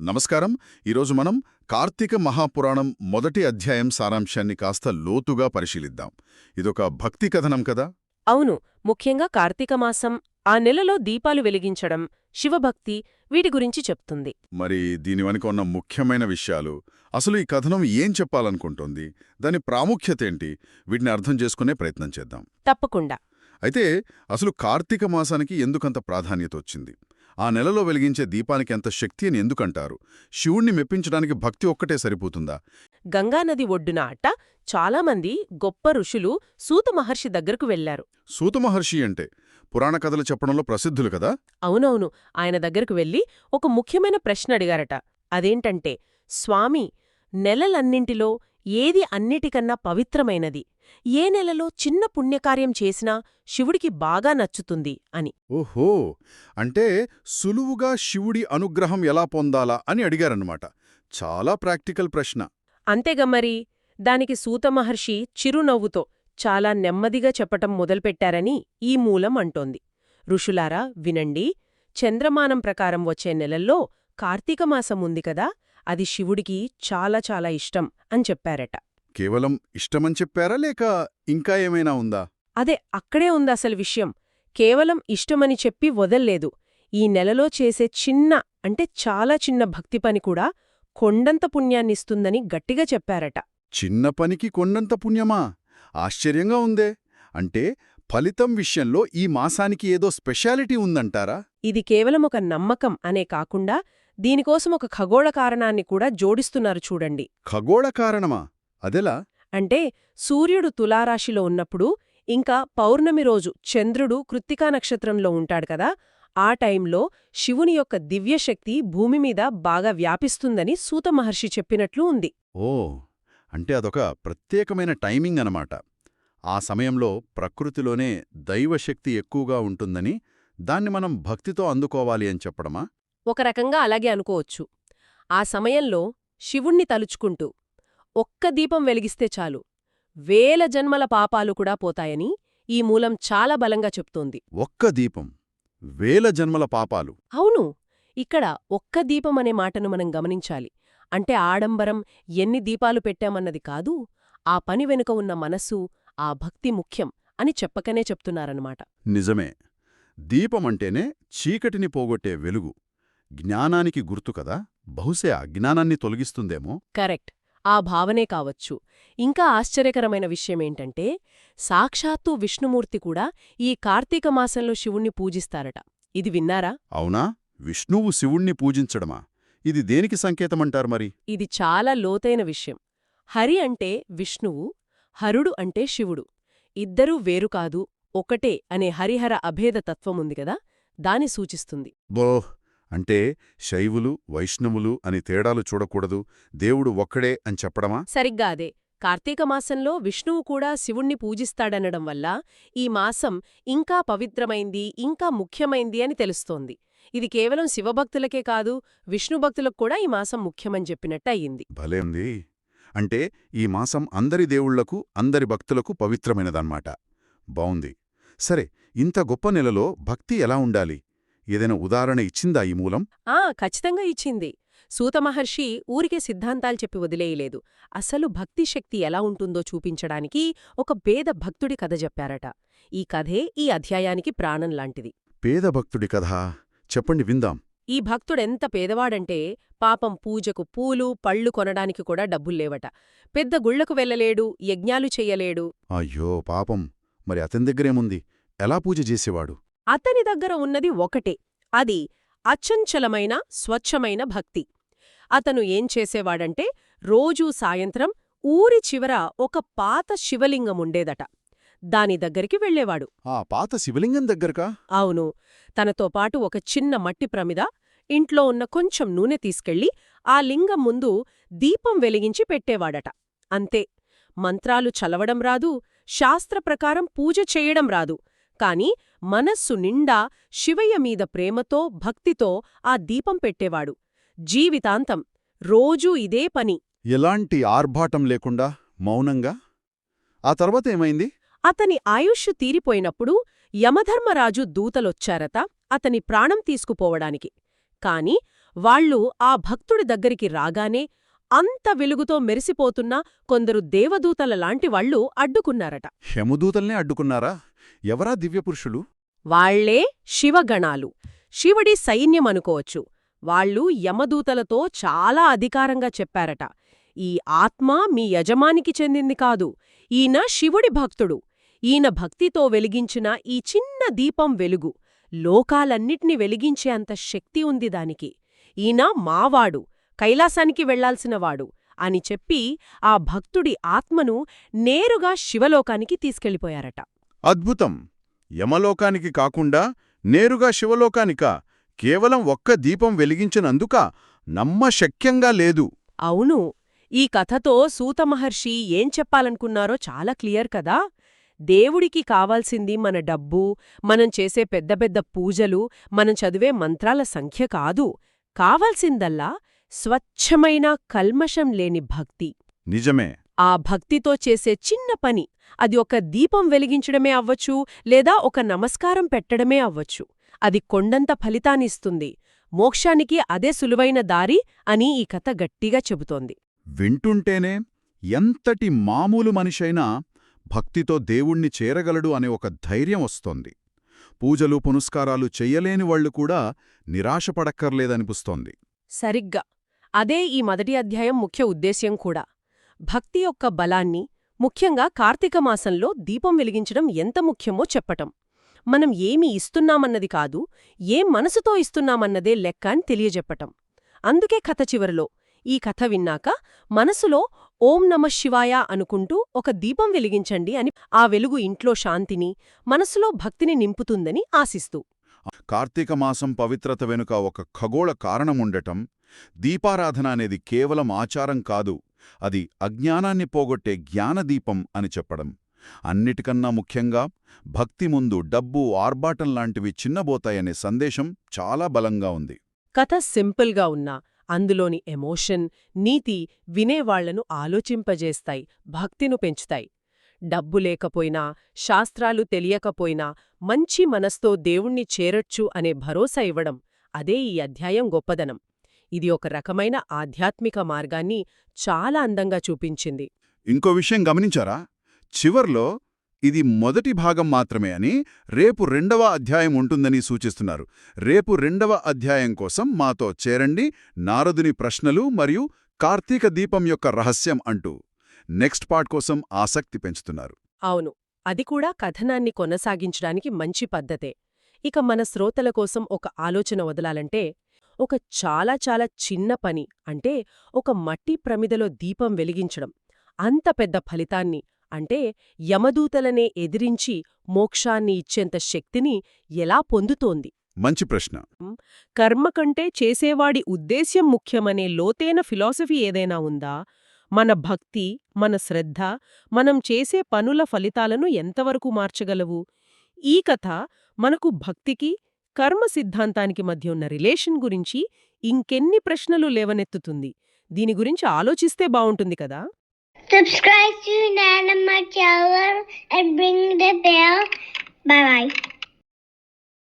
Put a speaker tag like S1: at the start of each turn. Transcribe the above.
S1: నమస్కారం. ఈరోజు మనం కార్తీక మహాపురాణం మొదటి అధ్యాయం సారాంశాన్ని కాస్త లోతుగా పరిశీలిద్దాం. ఇదొక భక్తి కథనం కదా?
S2: అవును. ముఖ్యంగా కార్తీక మాసం ఆ నెలలో దీపాలు వెలిగించడం శివభక్తి వీటి గురించి చెప్తుంది.
S1: మరి దీని వెనుక ఉన్న ముఖ్యమైన విషయాలు అసలు ఈ కథనం ఏం చెప్పాలనుకుంటోంది దాని ప్రాముఖ్యత ఏంటి వీటిని అర్థం చేసుకునే ప్రయత్నం చేద్దాం.
S2: తప్పకుండా.
S1: అయితే అసలు కార్తీక మాసానికి ఎందుకంత ప్రాధాన్యత వచ్చింది? ఆ నెలలో వెలిగించే దీపానికి ఎంత శక్తి అని ఎందుకంటారు? శివుణ్ణి మెప్పించడానికి భక్తి ఒక్కటే సరిపోతుందా?
S2: గంగానది ఒడ్డున అట్ట చాలామంది గొప్ప ఋషులు సూత మహర్షి దగ్గరకు వెళ్ళారు
S1: సూత మహర్షి అంటే పురాణ కథలు చెప్పడంలో ప్రసిద్ధులు కదా?
S2: అవునవును. ఆయన దగ్గరకు వెళ్ళి ఒక ముఖ్యమైన ప్రశ్న అడిగారట. అదేంటంటే స్వామి నెలలన్నింటిలో ఏది అన్నిటికన్నా పవిత్రమైనది. ఏ నెలలో చిన్న పుణ్యకార్యం చేసినా శివుడికి బాగా నచ్చుతుంది అని.
S1: ఓహో! అంటే సులువుగా శివుడి అనుగ్రహం ఎలా పొందాలా అని అడిగారన్నమాట. చాలా ప్రాక్టికల్ ప్రశ్న.
S2: అంతేగమ్మరి దానికి సూత మహర్షి చిరునవ్వుతో చాలా నెమ్మదిగా చెప్పటం మొదలుపెట్టారని ఈ మూలం అంటోంది. ఋషులారా వినండి. చంద్రమానం ప్రకారం వచ్చే నెలల్లో కార్తీకమాసం ఉంది కదా అది శివుడికి చాలా చాలా ఇష్టం అని చెప్పారట.
S1: కేవలం ఇష్టమని చెప్పారా లేక ఇంకా ఏమైనా ఉందా?
S2: అదే అక్కడే ఉంది అసలు విషయం. కేవలం ఇష్టమని చెప్పి వదల్లేదు. ఈ నెలలో చేసే చిన్న అంటే చాలా చిన్న భక్తి పని కూడా కొండంత పుణ్యాన్నిస్తుందని గట్టిగా చెప్పారట.
S1: చిన్న పనికి కొండంత పుణ్యమా? ఆశ్చర్యంగా ఉందే. అంటే ఫలితం విషయంలో ఈ మాసానికి ఏదో స్పెషాలిటీ ఉందంటారా?
S2: ఇది కేవలం ఒక నమ్మకం అనే కాకుండా దీనికోసం ఒక ఖగోళ కారణాన్ని కూడా జోడిస్తున్నారు చూడండి.
S1: ఖగోళ కారణమా? అదెలా?
S2: అంటే సూర్యుడు తులారాశిలో ఉన్నప్పుడు ఇంకా పౌర్ణమి రోజు చంద్రుడు కృత్తికా నక్షత్రంలో ఉంటాడు కదా ఆ టైంలో శివుని యొక్క దివ్యశక్తి భూమి మీద బాగా వ్యాపిస్తుందని సూత మహర్షి చెప్పినట్లు ఉంది.
S1: ఓ అంటే అదొక ప్రత్యేకమైన టైమింగ్ అనమాట ఆ సమయంలో ప్రకృతిలోనే దైవశక్తి ఎక్కువగా ఉంటుందని దాన్ని మనం భక్తితో అందుకోవాలి అని చెప్పడమా?
S2: ఒక రకంగా అలాగే అనుకోవచ్చు. ఆ సమయంలో శివుణ్ణి తలుచుకుంటూ ఒక్క దీపం వెలిగిస్తే చాలు. వేల జన్మల పాపాలు కూడా పోతాయని ఈ మూలం చాలా బలంగా చెప్తోంది.
S1: ఒక్క దీపం వేల జన్మల పాపాలు.
S2: అవును ఇక్కడ ఒక్క దీపం అనే మాటను మనం గమనించాలి. అంటే ఆడంబరం ఎన్ని దీపాలు పెట్టామన్నది కాదు ఆ పని వెనుక ఉన్న మనస్సు ఆ భక్తి ముఖ్యం అని చెప్పకనే చెప్తున్నారన్నమాట.
S1: నిజమే దీపమంటేనే చీకటిని పోగొట్టే వెలుగు. జ్ఞానానికి గుర్తు కదా? బహుశా అజ్ఞానాన్ని తొలగిస్తుందేమో.
S2: కరెక్ట్. ఆ భావనే కావచ్చు. ఇంకా ఆశ్చర్యకరమైన విషయమేంటంటే సాక్షాత్తు విష్ణుమూర్తి కూడా ఈ కార్తీక మాసంలో శివుణ్ణి పూజిస్తారట. ఇది విన్నారా?
S1: అవునా? విష్ణువు శివుణ్ణి పూజించడమా? ఇది దేనికి సంకేతమంటారు మరి?
S2: ఇది చాలా లోతైన విషయం. హరి అంటే విష్ణువు హరుడు అంటే శివుడు. ఇద్దరూ వేరు కాదు ఒకటే అనే హరిహర అభేద తత్వముంది కదా? దాని సూచిస్తుంది.
S1: బో అంటే శైవులు వైష్ణవులు అని తేడాలు చూడకూడదు. దేవుడు ఒక్కడే అని చెప్పడమా?
S2: సరిగ్గా అదే. కార్తీక మాసంలో విష్ణువు కూడా శివుణ్ణి పూజిస్తాడనడం వల్ల ఈ మాసం ఇంకా పవిత్రమైంది ఇంకా ముఖ్యమైంది అని తెలుస్తోంది. ఇది కేవలం శివభక్తులకే కాదు విష్ణుభక్తులకు కూడా ఈ మాసం ముఖ్యమని చెప్పినట్టు అయ్యింది.
S1: భలే ఉంది. అంటే ఈ మాసం అందరి దేవుళ్ళకు అందరి భక్తులకు పవిత్రమైనదన్నమాట. బావుంది. సరే ఇంత గొప్ప నెలలో భక్తి ఎలా ఉండాలి? ఏదైనా ఉదాహరణ ఇచ్చిందా ఈ మూలం?
S2: ఆ ఖచ్చితంగా ఇచ్చింది. సూత మహర్షి ఊరికే సిద్ధాంతాలు చెప్పి వదిలేయలేదు. అసలు భక్తి శక్తి ఎలా ఉంటుందో చూపించడానికి ఒక పేద భక్తుడి కథ చెప్పారట. ఈ కథే ఈ అధ్యాయానికి ప్రాణం లాంటిది.
S1: పేద భక్తుడి కథ? చెప్పండి విందాం.
S2: ఈ భక్తుడెంత పేదవాడంటే పాపం పూజకు పూలు పళ్ళు కొనడానికి కూడా డబ్బుల్లేవట పెద్ద గుళ్ళకు వెళ్ళలేడు యజ్ఞాలు చెయ్యలేడు
S1: అయ్యో పాపం. మరి అతని దగ్గరేముంది? ఎలా పూజ చేసేవాడు?
S2: అతని దగ్గర ఉన్నది ఒకటే అది అచంచలమైన స్వచ్ఛమైన భక్తి. అతను ఏం చేసేవాడంటే రోజూ సాయంత్రం ఊరి చివర ఒక పాత శివలింగముండేదట దాని దగ్గరికి వెళ్ళేవాడు.
S1: ఆ పాత శివలింగం దగ్గరకా?
S2: అవును. తనతో పాటు ఒక చిన్న మట్టి ప్రమిద ఇంట్లో ఉన్న కొంచెం నూనె తీసుకెళ్ళి ఆ లింగం ముందు దీపం వెలిగించి పెట్టేవాడట. అంతే. మంత్రాలు చలవడం రాదు శాస్త్రప్రకారం పూజ చెయ్యడం రాదు. కాని మనస్సు నిండా శివయ్య మీద ప్రేమతో భక్తితో ఆ దీపం పెట్టేవాడు. జీవితాంతం రోజూ ఇదే పని.
S1: ఎలాంటి ఆర్భాటం లేకుండా మౌనంగా? ఆ తర్వాత ఏమైంది?
S2: అతని ఆయుష్షు తీరిపోయినప్పుడు యమధర్మరాజు దూతలొచ్చారత అతని ప్రాణం తీసుకుపోవడానికి. కాని వాళ్ళు ఆ భక్తుడి దగ్గరికి రాగానే అంత వెలుగుతో మెరిసిపోతున్న కొందరు దేవదూతల లాంటి వాళ్ళు అడ్డుకున్నారట.
S1: యమదూతల్నే అడ్డుకున్నారా? ఎవరా దివ్యపురుషులు?
S2: వాళ్ళే శివగణాలు. శివుడి సైన్యమనుకోవచ్చు. వాళ్ళు యమదూతలతో చాలా అధికారంగా చెప్పారట. ఈ ఆత్మ మీ యజమానికి చెందింది కాదు. ఈయన శివుడి భక్తుడు. ఈయన భక్తితో వెలిగించిన ఈ చిన్న దీపం వెలుగు. లోకాలన్నిటినీ వెలిగించే అంత శక్తి ఉంది దానికి. ఈయన మావాడు కైలాసానికి వెళ్ళాల్సినవాడు అని చెప్పి ఆ భక్తుడి ఆత్మను నేరుగా శివలోకానికి తీసుకెళ్ళిపోయారట
S1: అద్భుతం. యమలోకానికి కాకుండా నేరుగా శివలోకానిక. కేవలం ఒక్క దీపం వెలిగించినందుక నమ్మశక్యంగా లేదు.
S2: అవును. ఈ కథతో సూతమహర్షి ఏం చెప్పాలనుకున్నారో చాలా క్లియర్ కదా. దేవుడికి కావాల్సింది మన డబ్బు మనం చేసే పెద్ద పెద్ద పూజలు మనం చదివే మంత్రాల సంఖ్య కాదు. కావాల్సిందల్లా స్వచ్ఛమైన కల్మషం లేని భక్తి.
S1: నిజమే.
S2: ఆ భక్తితో చేసే చిన్న పని. అది ఒక దీపం వెలిగించడమే అవ్వచ్చు లేదా ఒక నమస్కారం పెట్టడమే అవ్వచ్చు. అది కొండంత ఫలితాన్నిస్తుంది మోక్షానికి అదే సులువైన దారి అని ఈ కథ గట్టిగా చెబుతోంది.
S1: వింటుంటేనే ఎంతటి మామూలు మనిషైనా భక్తితో దేవుణ్ణి చేరగలడు అనే ఒక ధైర్యం వస్తోంది. పూజలు పునస్కారాలు చెయ్యలేని వాళ్ళు కూడా నిరాశపడక్కర్లేదనిపిస్తోంది.
S2: సరిగ్గా. అదే ఈ మొదటి అధ్యాయం ముఖ్య ఉద్దేశ్యం కూడా. భక్తి యొక్క బలాన్ని ముఖ్యంగా కార్తీక మాసంలో దీపం వెలిగించడం ఎంత ముఖ్యమో చెప్పటం. మనం ఏమి ఇస్తున్నామన్నది కాదు ఏం మనసుతో ఇస్తున్నామన్నదే లెక్క అని తెలియజెప్పటం. అందుకే కథ చివరిలో ఈ కథ విన్నాక మనసులో ఓం నమ శివాయ అనుకుంటూ ఒక దీపం వెలిగించండి అని ఆ వెలుగు ఇంట్లో శాంతిని మనసులో భక్తిని నింపుతుందని ఆశిస్తూ.
S1: కార్తీక మాసం పవిత్రత వెనుక ఒక ఖగోళ కారణముండటం దీపారాధన అనేది కేవలం ఆచారం కాదు అది అజ్ఞానాన్ని పోగొట్టే జ్ఞానదీపం అని చెప్పడం. అన్నిటికన్నా ముఖ్యంగా భక్తి ముందు డబ్బు ఆర్భాటం లాంటివి చిన్నబోతాయనే సందేశం చాలా బలంగా ఉంది.
S2: కథ సింపుల్గా ఉన్నా అందులోని ఎమోషన్ నీతి వినేవాళ్ళను ఆలోచింపజేస్తాయి భక్తిను పెంచుతాయి. డబ్బు లేకపోయినా శాస్త్రాలు తెలియకపోయినా మంచి మనస్తో దేవుణ్ణి చేరొచ్చు అనే భరోసా ఇవ్వడం అదే ఈ అధ్యాయం గొప్పదనం. ఇది ఒక రకమైన ఆధ్యాత్మిక మార్గాన్ని చాలా అందంగా చూపించింది.
S1: ఇంకో విషయం గమనించారా? చివర్లో ఇది మొదటి భాగం మాత్రమే అని రేపు రెండవ అధ్యాయం ఉంటుందని సూచిస్తున్నారు. రేపు రెండవ అధ్యాయం కోసం మాతో చేరండి నారదుని ప్రశ్నలు మరియు కార్తీక దీపం యొక్క రహస్యం అంటూ. నెక్స్ట్ పార్ట్ కోసం ఆసక్తి పెంచుతున్నారు.
S2: అవును అది కూడా కథనాన్ని కొనసాగించడానికి మంచి పద్ధతే. ఇక మన శ్రోతల కోసం ఒక ఆలోచన వదలాలంటే ఒక చాలా చాలా చిన్న పని అంటే ఒక మట్టి ప్రమిదలో దీపం వెలిగించడం. అంత పెద్ద ఫలితాన్ని అంటే యమదూతలనే ఎదిరించి మోక్షాన్ని ఇచ్చేంత శక్తిని ఎలా పొందుతోంది?
S1: మంచి ప్రశ్న.
S2: కర్మ కంటే చేసేవాడి ఉద్దేశ్యం ముఖ్యమనే లోతైన ఫిలాసఫీ ఏదైనా ఉందా? మన భక్తి మన శ్రద్ధ మనం చేసే పనుల ఫలితాలను ఎంతవరకు మార్చగలవు? ఈ కథ మనకు భక్తికి కర్మ సిద్ధాంతానికి మధ్య ఉన్న రిలేషన్ గురించి ఇంకెన్ని ప్రశ్నలు లేవనెత్తుతుంది దీని గురించి ఆలోచిస్తే బావుంటుంది కదా
S3: Subscribe to Nana channel and ring the bell. Bye bye.